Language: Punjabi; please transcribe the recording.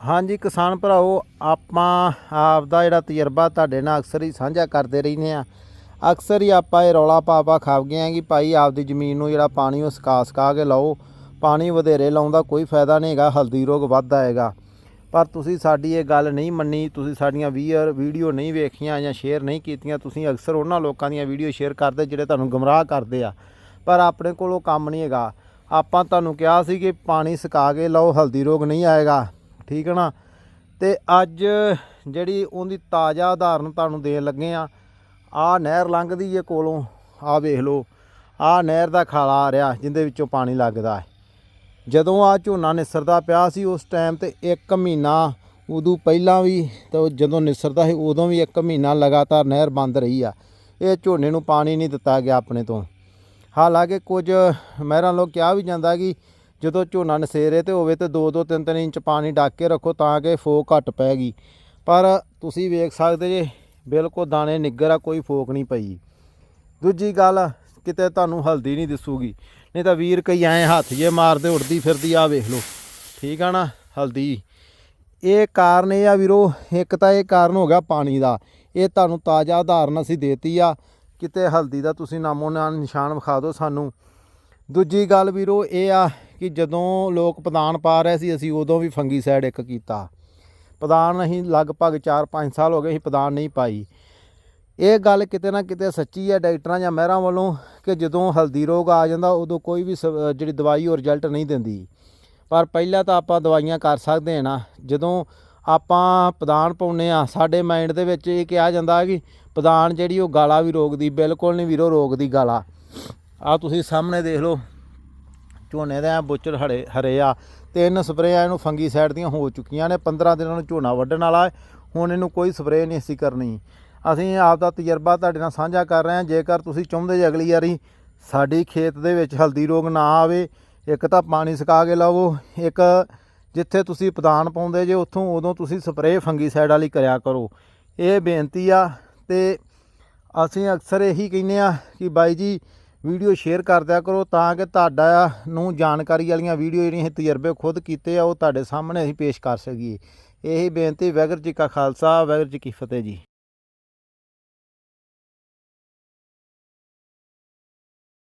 ਹਾਂਜੀ ਕਿਸਾਨ ਭਰਾਓ ਆਪਾਂ ਆਪ ਦਾ ਜਿਹੜਾ ਤਜਰਬਾ ਤੁਹਾਡੇ ਨਾਲ ਅਕਸਰ ਹੀ ਸਾਂਝਾ ਕਰਦੇ ਰਹਿੰਦੇ ਆ ਅਕਸਰ ਹੀ ਆਪਾਂ ਇਹ ਰੌਲਾ ਪਾ ਪਾ ਖਾਵ ਗਏ ਆ ਕਿ ਭਾਈ ਆਪਦੀ ਜ਼ਮੀਨ ਨੂੰ ਜਿਹੜਾ ਪਾਣੀ ਉਹ ਸਕਾ ਸਕਾ ਕੇ ਲਾਓ। ਪਾਣੀ ਵਧੇਰੇ ਲਾਉਣ ਦਾ ਕੋਈ ਫਾਇਦਾ ਨਹੀਂ ਹੈਗਾ, ਹਲਦੀ ਰੋਗ ਵੱਧਦਾ ਹੈਗਾ। ਪਰ ਤੁਸੀਂ ਸਾਡੀ ਇਹ ਗੱਲ ਨਹੀਂ ਮੰਨੀ, ਤੁਸੀਂ ਸਾਡੀਆਂ ਵੀਅਰ ਵੀਡੀਓ ਨਹੀਂ ਵੇਖੀਆਂ ਜਾਂ ਸ਼ੇਅਰ ਨਹੀਂ ਕੀਤੀਆਂ, ਤੁਸੀਂ ਅਕਸਰ ਉਹਨਾਂ ਲੋਕਾਂ ਦੀਆਂ ਵੀਡੀਓ ਸ਼ੇਅਰ ਕਰਦੇ ਜਿਹੜੇ ਤੁਹਾਨੂੰ ਗਮਰਾਹ ਕਰਦੇ ਆ। ਪਰ ਆਪਣੇ ਕੋਲ ਉਹ ਕੰਮ ਨਹੀਂ ਹੈਗਾ। ਆਪਾਂ ਤੁਹਾਨੂੰ ਕਿਹਾ ਸੀ ਕਿ ਪਾਣੀ ਸੁਕਾ ਕੇ ਲਓ, ਹਲਦੀ ਰੋਗ ਨਹੀਂ ਆਏਗਾ। ਠੀਕ ਹੈ ਨਾ? ਤੇ ਅੱਜ ਜਿਹੜੀ ਉਹਦੀ ਤਾਜ਼ਾ ਉਦਾਹਰਨ ਤੁਹਾਨੂੰ ਦੇਣ ਲੱਗੇ ਆ ਆ ਨਹਿਰ ਲੰਘਦੀ ਏ ਕੋਲੋਂ ਆ ਵੇਖ ਲਓ ਆ ਨਹਿਰ ਦਾ ਖਾਲਾ ਆ ਰਿਹਾ, ਜਿੰਦੇ ਵਿੱਚੋਂ ਪਾਣੀ ਲੱਗਦਾ ਹੈ ਜਦੋਂ ਆ ਝੋਨਾ ਨਿਸਰਦਾ ਪਿਆ ਸੀ ਉਸ ਟਾਈਮ ਤੇ 1 ਮਹੀਨਾ, ਉਦੋਂ ਪਹਿਲਾਂ ਵੀ ਤੇ ਜਦੋਂ ਨਿਸਰਦਾ ਸੀ, ਉਦੋਂ ਵੀ 1 ਮਹੀਨਾ ਲਗਾਤਾਰ ਨਹਿਰ ਬੰਦ ਰਹੀ ਆ। ਇਹ ਝੋਨੇ ਨੂੰ ਪਾਣੀ ਨਹੀਂ ਦਿੱਤਾ ਗਿਆ ਆਪਣੇ ਤੋਂ। ਹਾਲਾਂਕਿ ਕੁਝ ਮਹਿਰਾਂ ਲੋਕ ਕਿਹਾ ਵੀ ਜਾਂਦਾ ਕਿ ਜਦੋਂ ਝੋਨਾ ਨਸੇਰੇ ਤੇ ਹੋਵੇ ਤੇ 2-2 3-3 ਇੰਚ ਪਾਣੀ ਡੱਕ ਕੇ ਰੱਖੋ ਤਾਂ ਕਿ ਫੋਕ ਘੱਟ ਪੈਗੀ। ਪਰ ਤੁਸੀਂ ਵੇਖ ਸਕਦੇ ਜੇ, ਬਿਲਕੁਲ ਦਾਣੇ ਨਿੱਗਰ ਆ, ਕੋਈ ਫੋਕ ਨਹੀਂ ਪਈ। ਦੂਜੀ ਗੱਲ, ਕਿਤੇ ਤੁਹਾਨੂੰ ਹਲਦੀ ਨਹੀਂ ਦਿਸੂਗੀ। ਨਹੀਂ ਤਾਂ ਵੀਰ ਕਈ ਐ ਹੱਥ ਜੇ ਮਾਰਦੇ ਉੜਦੀ ਫਿਰਦੀ ਆ, ਵੇਖ ਲਓ। ਠੀਕ ਆ ਨਾ, ਹਲਦੀ। ਇਹ ਕਾਰਨ ਇਹ ਆ ਵੀਰੋ, ਇੱਕ ਤਾਂ ਇਹ ਕਾਰਨ ਹੋ ਗਿਆ ਪਾਣੀ ਦਾ। ਇਹ ਤੁਹਾਨੂੰ ਤਾਜ਼ਾ ਉਦਾਹਰਨ ਅਸੀਂ ਦੇਤੀ ਆ। ਕਿਤੇ ਹਲਦੀ ਦਾ ਤੁਸੀਂ ਨਾਮੋ ਨਾ ਨਿਸ਼ਾਨ ਵਿਖਾ ਦਿਓ ਸਾਨੂੰ। ਦੂਜੀ ਗੱਲ ਵੀਰੋ, ਇਹ ਆ ਕਿ ਜਦੋਂ ਲੋਕ ਪਦਾਨ ਪਾ ਰਹੇ ਸੀ, ਅਸੀਂ ਉਦੋਂ ਵੀ ਫੰਗੀਸਾਈਡ ਇੱਕ ਕੀਤਾ। ਪਦਾਨ ਅਸੀਂ ਲਗਭਗ 4-5 ਸਾਲ ਹੋ ਗਏ ਅਸੀਂ ਪਦਾਨ ਨਹੀਂ ਪਾਈ। ਇਹ ਗੱਲ ਕਿਤੇ ਨਾ ਕਿਤੇ ਸੱਚੀ ਹੈ ਡਾਕਟਰਾਂ ਜਾਂ ਮਹਿਰਾਂ ਵੱਲੋਂ ਕਿ ਜਦੋਂ ਹਲਦੀ ਰੋਗ ਆ ਜਾਂਦਾ, ਉਦੋਂ ਕੋਈ ਵੀ ਸ- ਜਿਹੜੀ ਦਵਾਈ ਉਹ ਰਿਜ਼ਲਟ ਨਹੀਂ ਦਿੰਦੀ। ਪਰ ਪਹਿਲਾਂ ਤਾਂ ਆਪਾਂ ਦਵਾਈਆਂ ਕਰ ਸਕਦੇ ਹਾਂ ਨਾ। ਜਦੋਂ ਆਪਾਂ ਪਦਾਨ ਪਾਉਨੇ ਆ ਸਾਡੇ ਮਾਈਂਡ ਦੇ ਵਿੱਚ ਇਹ ਕਿਹਾ ਜਾਂਦਾ ਕਿ ਪਦਾਨ ਜਿਹੜੀ ਉਹ ਗਾਲਾ ਵੀ ਰੋਕਦੀ, ਬਿਲਕੁਲ ਨਹੀਂ ਵੀਰੋ ਰੋਕਦੀ ਗਾਲਾ। ਆ ਤੁਸੀਂ ਸਾਹਮਣੇ ਦੇਖ ਲਓ। ਝੋਨੇ ਦੇ ਐਂ ਬੁੱਚਰ ਹਰੇ ਹਰੇ ਆ। ਤਿੰਨ ਸਪਰੇਆਂ ਇਹਨੂੰ ਫੰਗੀਸਾਈਡ ਦੀਆਂ ਹੋ ਚੁੱਕੀਆਂ ਨੇ 15 ਦਿਨਾਂ ਨੂੰ ਝੋਨਾ ਵੱਢਣ ਵਾਲਾ ਹੈ। ਹੁਣ ਇਹਨੂੰ ਕੋਈ ਸਪਰੇਅ ਨਹੀਂ ਅਸੀਂ ਕਰਨੀ। ਅਸੀਂ ਆਪ ਦਾ ਤਜਰਬਾ ਤੁਹਾਡੇ ਨਾਲ ਸਾਂਝਾ ਕਰ ਰਹੇ ਹਾਂ। ਜੇਕਰ ਤੁਸੀਂ ਚਾਹੁੰਦੇ ਜੇ ਅਗਲੀ ਵਾਰੀ ਸਾਡੀ ਖੇਤ ਦੇ ਵਿੱਚ ਹਲਦੀ ਰੋਗ ਨਾ ਆਵੇ, ਇੱਕ ਤਾਂ ਪਾਣੀ ਸੁਕਾ ਕੇ ਲਾਵੋ, ਇੱਕ ਜਿੱਥੇ ਤੁਸੀਂ ਪਦਾਨ ਪਾਉਂਦੇ ਜੇ ਉੱਥੋਂ, ਉਦੋਂ ਤੁਸੀਂ ਸਪਰੇਅ ਫੰਗੀਸਾਈਡ ਵਾਲੀ ਕਰਿਆ ਕਰੋ। ਇਹ ਬੇਨਤੀ ਆ ਤੇ ਅਸੀਂ ਅਕਸਰ ਇਹੀ ਕਹਿੰਦੇ ਆ ਕਿ ਬਾਈ ਜੀ ਵੀਡੀਓ ਸ਼ੇਅਰ ਕਰ ਦਿਆ ਕਰੋ ਤਾਂ ਕਿ ਤੁਹਾਡਾ ਨੂੰ ਜਾਣਕਾਰੀ ਵਾਲੀਆਂ ਵੀਡੀਓ ਜਿਹੜੀਆਂ ਅਸੀਂ ਤਜਰਬੇ ਖੁਦ ਕੀਤੇ ਆ, ਉਹ ਤੁਹਾਡੇ ਸਾਹਮਣੇ ਅਸੀਂ ਪੇਸ਼ ਕਰ ਸਕੀਏ। ਇਹੀ ਬੇਨਤੀ, ਵੈਗਰ ਜੀ ਕਾ ਖਾਲਸਾ, ਵੈਗਰ ਜੀ ਕੀ ਫਤਿਹ ਜੀ।